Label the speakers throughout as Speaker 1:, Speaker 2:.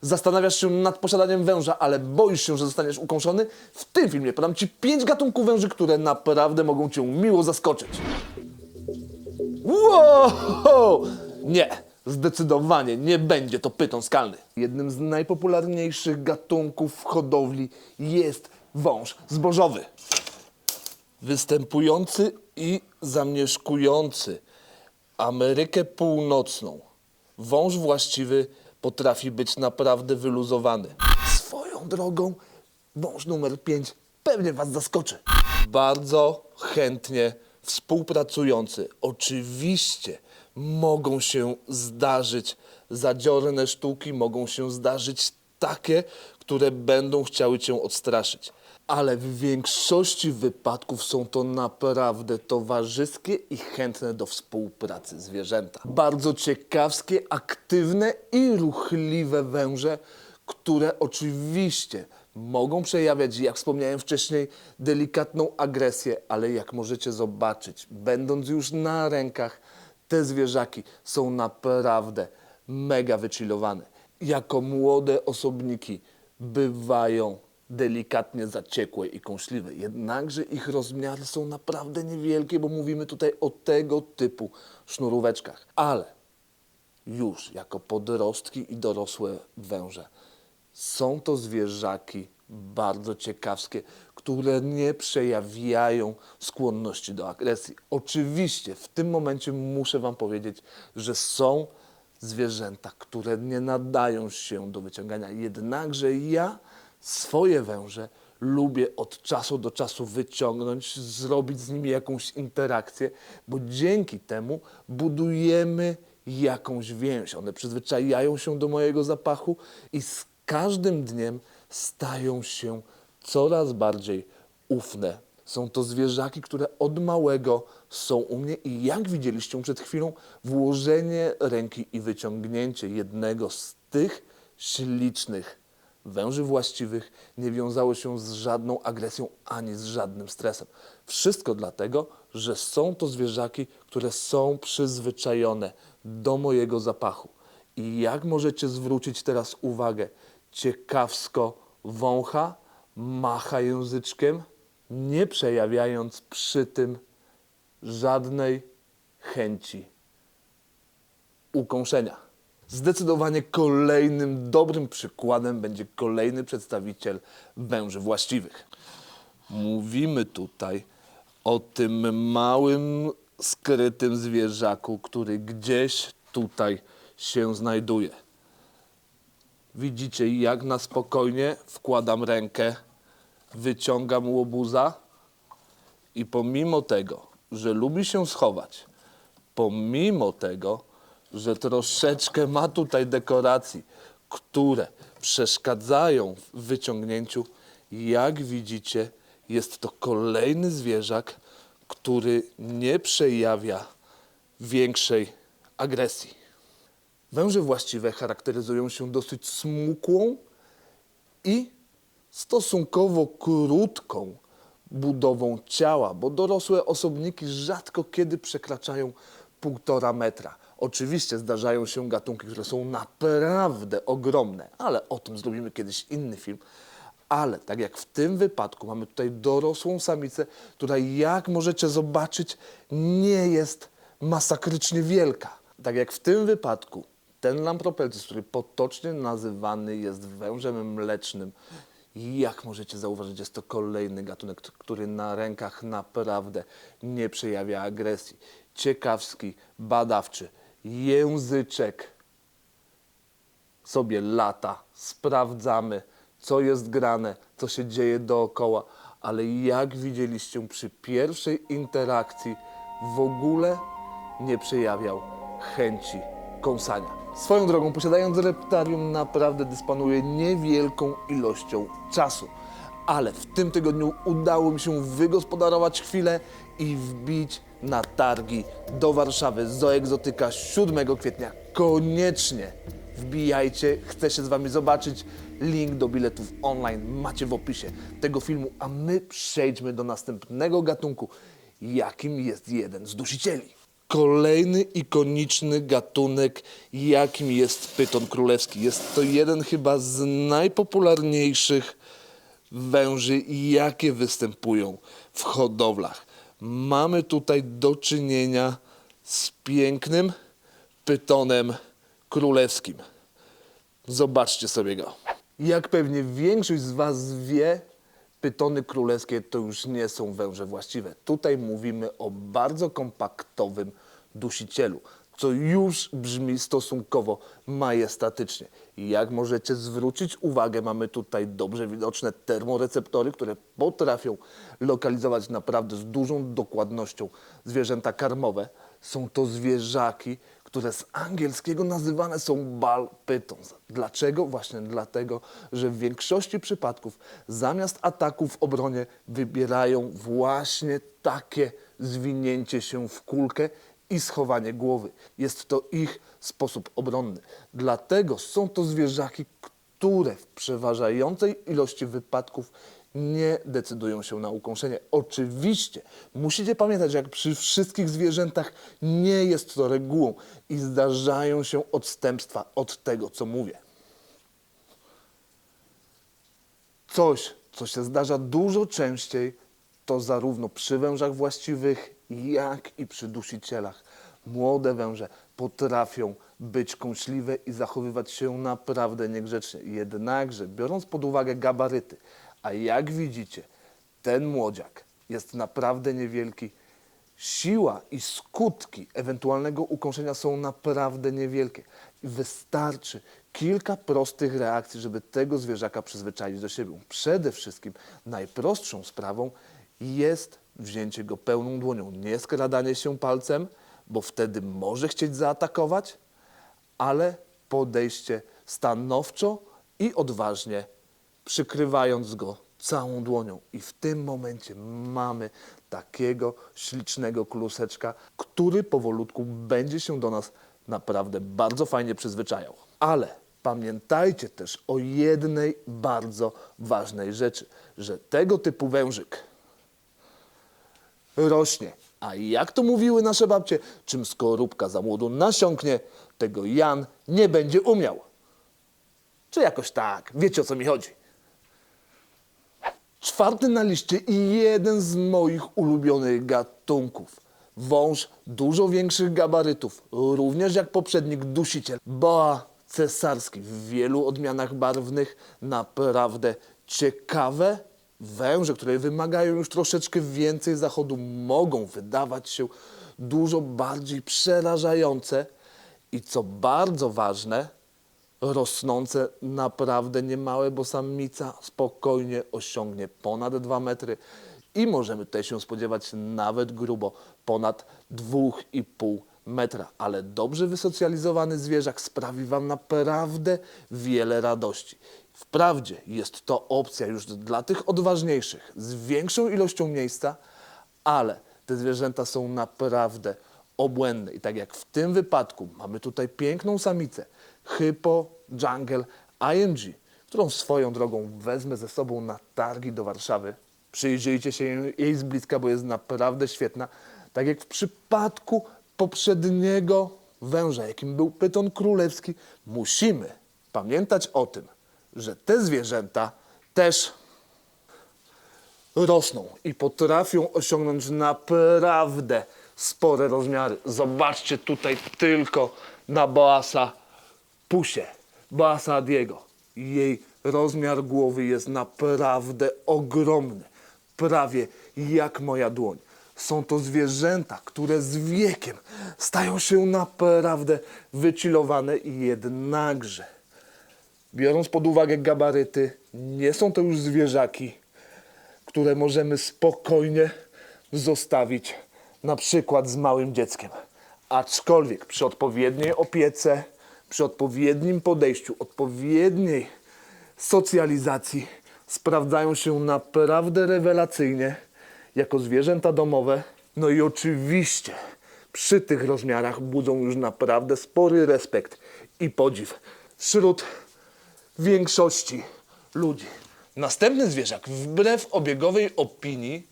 Speaker 1: Zastanawiasz się nad posiadaniem węża, ale boisz się, że zostaniesz ukąszony? W tym filmie podam Ci 5 gatunków węży, które naprawdę mogą Cię miło zaskoczyć. Wow! Nie, zdecydowanie nie będzie to pyton skalny. Jednym z najpopularniejszych gatunków w hodowli jest wąż zbożowy. Występujący i zamieszkujący Amerykę Północną. Wąż właściwy potrafi być naprawdę wyluzowany. Swoją drogą, wąż numer 5 pewnie Was zaskoczy. Bardzo chętnie współpracujący. Oczywiście mogą się zdarzyć zadziorne sztuki, mogą się zdarzyć takie, które będą chciały Cię odstraszyć. Ale w większości wypadków są to naprawdę towarzyskie i chętne do współpracy zwierzęta. Bardzo ciekawskie, aktywne i ruchliwe węże, które oczywiście mogą przejawiać, jak wspomniałem wcześniej, delikatną agresję, ale jak możecie zobaczyć, będąc już na rękach, te zwierzaki są naprawdę mega wychillowane. Jako młode osobniki bywają delikatnie zaciekłe i kąśliwe, jednakże ich rozmiary są naprawdę niewielkie, bo mówimy tutaj o tego typu sznuróweczkach. Ale już jako podrostki i dorosłe węże. Są to zwierzaki bardzo ciekawskie, które nie przejawiają skłonności do agresji. Oczywiście w tym momencie muszę Wam powiedzieć, że są zwierzęta, które nie nadają się do wyciągania. Jednakże ja swoje węże lubię od czasu do czasu wyciągnąć, zrobić z nimi jakąś interakcję, bo dzięki temu budujemy jakąś więź. One przyzwyczajają się do mojego zapachu i z każdym dniem stają się coraz bardziej ufne. Są to zwierzaki, które od małego są u mnie i jak widzieliście przed chwilą, włożenie ręki i wyciągnięcie jednego z tych ślicznych węży właściwych nie wiązało się z żadną agresją ani z żadnym stresem. Wszystko dlatego, że są to zwierzaki, które są przyzwyczajone do mojego zapachu. I jak możecie zwrócić teraz uwagę, ciekawsko wącha, macha języczkiem, nie przejawiając przy tym żadnej chęci ukąszenia. Zdecydowanie kolejnym dobrym przykładem będzie kolejny przedstawiciel węży właściwych. Mówimy tutaj o tym małym, skrytym zwierzaku, który gdzieś tutaj się znajduje. Widzicie, jak na spokojnie wkładam rękę, wyciągam łobuza i pomimo tego, że lubi się schować, pomimo tego, że troszeczkę ma tutaj dekoracji, które przeszkadzają w wyciągnięciu, jak widzicie, jest to kolejny zwierzak, który nie przejawia większej agresji. Węże właściwe charakteryzują się dosyć smukłą i stosunkowo krótką budową ciała, bo dorosłe osobniki rzadko kiedy przekraczają półtora metra. Oczywiście zdarzają się gatunki, które są naprawdę ogromne, ale o tym zrobimy kiedyś inny film. Ale tak jak w tym wypadku mamy tutaj dorosłą samicę, która jak możecie zobaczyć nie jest masakrycznie wielka. Tak jak w tym wypadku ten lampropelcis, który potocznie nazywany jest wężem mlecznym, jak możecie zauważyć, jest to kolejny gatunek, który na rękach naprawdę nie przejawia agresji. Ciekawski, badawczy, języczek sobie lata, sprawdzamy, co jest grane, co się dzieje dookoła, ale jak widzieliście przy pierwszej interakcji, w ogóle nie przejawiał chęci kąsania. Swoją drogą, posiadając reptarium, naprawdę dysponuję niewielką ilością czasu. Ale w tym tygodniu udało mi się wygospodarować chwilę i wbić na targi do Warszawy Zoegzotyka 7 kwietnia. Koniecznie wbijajcie, chcę się z Wami zobaczyć. Link do biletów online macie w opisie tego filmu, a my przejdźmy do następnego gatunku, jakim jest jeden z dusicieli. kolejny ikoniczny gatunek, jakim jest pyton królewski. Jest to jeden chyba z najpopularniejszych węży, jakie występują w hodowlach. Mamy tutaj do czynienia z pięknym pytonem królewskim. Zobaczcie sobie go. Jak pewnie większość z Was wie, pytony królewskie to już nie są węże właściwe. Tutaj mówimy o bardzo kompaktowym dusicielu, co już brzmi stosunkowo majestatycznie. Jak możecie zwrócić uwagę, mamy tutaj dobrze widoczne termoreceptory, które potrafią lokalizować naprawdę z dużą dokładnością zwierzęta karmowe. Są to zwierzaki, które z angielskiego nazywane są ball pythons. Dlaczego? Właśnie dlatego, że w większości przypadków zamiast ataku w obronie wybierają właśnie takie zwinięcie się w kulkę i schowanie głowy. Jest to ich sposób obronny. Dlatego są to zwierzaki, które w przeważającej ilości wypadków nie decydują się na ukąszenie. Oczywiście musicie pamiętać, jak przy wszystkich zwierzętach nie jest to regułą i zdarzają się odstępstwa od tego, co mówię. Coś, co się zdarza dużo częściej, to zarówno przy wężach właściwych, jak i przy dusicielach. Młode węże potrafią być kąśliwe i zachowywać się naprawdę niegrzecznie. Jednakże, biorąc pod uwagę gabaryty, a jak widzicie, ten młodziak jest naprawdę niewielki, siła i skutki ewentualnego ukąszenia są naprawdę niewielkie. Wystarczy kilka prostych reakcji, żeby tego zwierzaka przyzwyczaić do siebie. Przede wszystkim najprostszą sprawą jest wzięcie go pełną dłonią, nie skradanie się palcem, bo wtedy może chcieć zaatakować, ale podejście stanowczo i odważnie, przykrywając go całą dłonią. I w tym momencie mamy takiego ślicznego kluseczka, który powolutku będzie się do nas naprawdę bardzo fajnie przyzwyczajał. Ale pamiętajcie też o jednej bardzo ważnej rzeczy, że tego typu wężyk rośnie. A jak to mówiły nasze babcie, czym skorupka za młodu nasiąknie, tego Jan nie będzie umiał. Czy jakoś tak, wiecie o co mi chodzi. Czwarty na liście i jeden z moich ulubionych gatunków. Wąż dużo większych gabarytów, również jak poprzednik dusiciel. Boa cesarski w wielu odmianach barwnych. Naprawdę ciekawe węże, które wymagają już troszeczkę więcej zachodu, mogą wydawać się dużo bardziej przerażające i co bardzo ważne, rosnące naprawdę niemałe, bo samica spokojnie osiągnie ponad 2 metry i możemy tutaj się spodziewać nawet grubo ponad 2,5 metra. Ale dobrze wysocjalizowany zwierzak sprawi Wam naprawdę wiele radości. Wprawdzie jest to opcja już dla tych odważniejszych, z większą ilością miejsca, ale te zwierzęta są naprawdę obłędne. I tak jak w tym wypadku mamy tutaj piękną samicę, Hypo Jungle IMG, którą swoją drogą wezmę ze sobą na targi do Warszawy. Przyjrzyjcie się jej z bliska, bo jest naprawdę świetna. Tak jak w przypadku poprzedniego węża, jakim był pyton królewski, musimy pamiętać o tym, że te zwierzęta też rosną i potrafią osiągnąć naprawdę spore rozmiary. Zobaczcie tutaj tylko na Boasa Pusie, Boasa Diego. Jej rozmiar głowy jest naprawdę ogromny, prawie jak moja dłoń. Są to zwierzęta, które z wiekiem stają się naprawdę wychillowane i jednakże biorąc pod uwagę gabaryty, nie są to już zwierzaki, które możemy spokojnie zostawić na przykład z małym dzieckiem. Aczkolwiek przy odpowiedniej opiece, przy odpowiednim podejściu, odpowiedniej socjalizacji sprawdzają się naprawdę rewelacyjnie jako zwierzęta domowe. No i oczywiście przy tych rozmiarach budzą już naprawdę spory respekt i podziw wśród większości ludzi. Następny zwierzak, wbrew obiegowej opinii,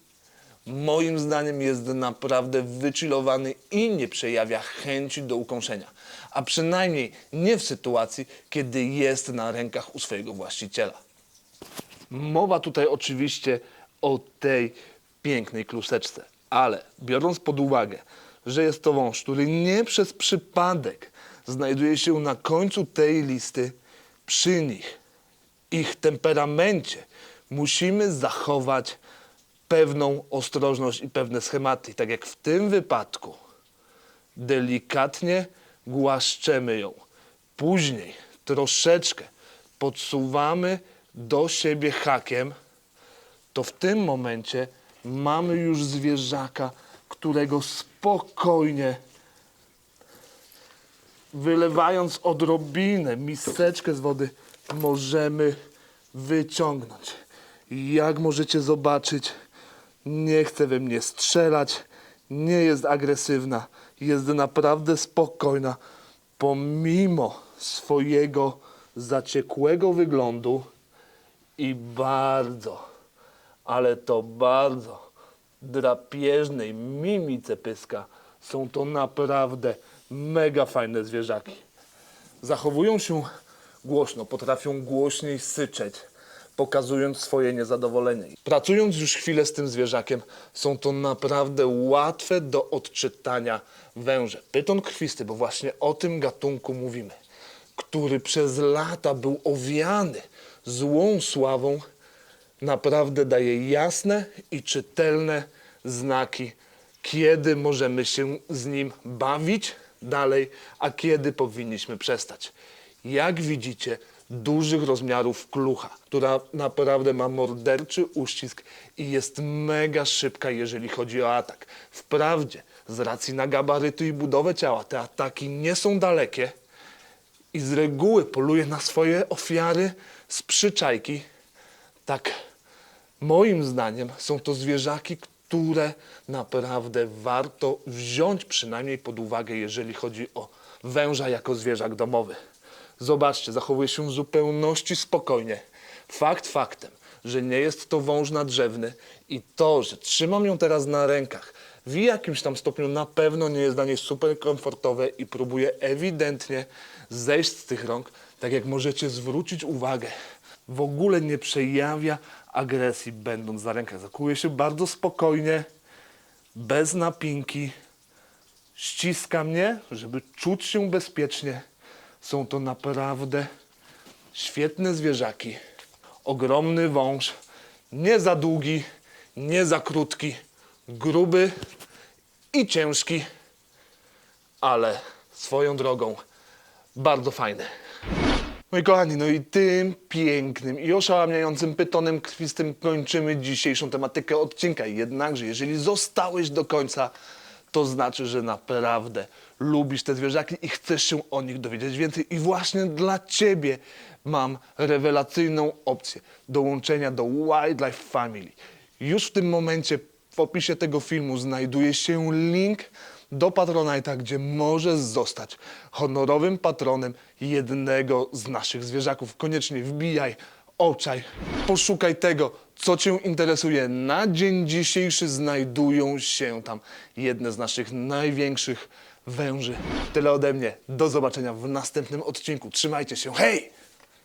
Speaker 1: moim zdaniem jest naprawdę wychillowany i nie przejawia chęci do ukąszenia. A przynajmniej nie w sytuacji, kiedy jest na rękach u swojego właściciela. Mowa tutaj oczywiście o tej pięknej kluseczce, ale biorąc pod uwagę, że jest to wąż, który nie przez przypadek znajduje się na końcu tej listy, przy nich, ich temperamencie, musimy zachować pewną ostrożność i pewne schematy. Tak jak w tym wypadku, delikatnie głaszczemy ją. Później troszeczkę podsuwamy do siebie hakiem, to w tym momencie mamy już zwierzaka, którego spokojnie, wylewając odrobinę, miseczkę z wody, możemy wyciągnąć. Jak możecie zobaczyć, nie chce we mnie strzelać, nie jest agresywna, jest naprawdę spokojna, pomimo swojego zaciekłego wyglądu i bardzo, ale to bardzo drapieżnej mimice pyska. Są to naprawdę mega fajne zwierzaki. Zachowują się głośno, potrafią głośniej syczeć, pokazując swoje niezadowolenie. Pracując już chwilę z tym zwierzakiem, są to naprawdę łatwe do odczytania węże. Pyton krwisty, bo właśnie o tym gatunku mówimy, który przez lata był owiany złą sławą, naprawdę daje jasne i czytelne znaki, kiedy możemy się z nim bawić dalej, a kiedy powinniśmy przestać. Jak widzicie, dużych rozmiarów klucha, która naprawdę ma morderczy uścisk i jest mega szybka, jeżeli chodzi o atak. Wprawdzie, z racji na gabaryty i budowę ciała, te ataki nie są dalekie i z reguły poluje na swoje ofiary z przyczajki, tak moim zdaniem są to zwierzaki, które naprawdę warto wziąć przynajmniej pod uwagę, jeżeli chodzi o węża jako zwierzak domowy. Zobaczcie, zachowuje się w zupełności spokojnie. Fakt faktem, że nie jest to wąż nadrzewny i to, że trzymam ją teraz na rękach, w jakimś tam stopniu na pewno nie jest dla niej super komfortowe i próbuje ewidentnie zejść z tych rąk, tak jak możecie zwrócić uwagę. W ogóle nie przejawia agresji będąc za rękach. Zachowuje się bardzo spokojnie, bez napinki, ściska mnie, żeby czuć się bezpiecznie. Są to naprawdę świetne zwierzaki. Ogromny wąż, nie za długi, nie za krótki, gruby i ciężki, ale swoją drogą bardzo fajny. Moi kochani, no i tym pięknym i oszałamiającym pytonem krwistym kończymy dzisiejszą tematykę odcinka. Jednakże, jeżeli zostałeś do końca, to znaczy, że naprawdę lubisz te zwierzaki i chcesz się o nich dowiedzieć więcej. I właśnie dla Ciebie mam rewelacyjną opcję dołączenia do Wildlife Family. Już w tym momencie w opisie tego filmu znajduje się link do Patronite'a, gdzie możesz zostać honorowym patronem jednego z naszych zwierzaków. Koniecznie wbijaj, oczaj, poszukaj tego, co Cię interesuje. Na dzień dzisiejszy znajdują się tam jedne z naszych największych węży. Tyle ode mnie. Do zobaczenia w następnym odcinku. Trzymajcie się. Hej!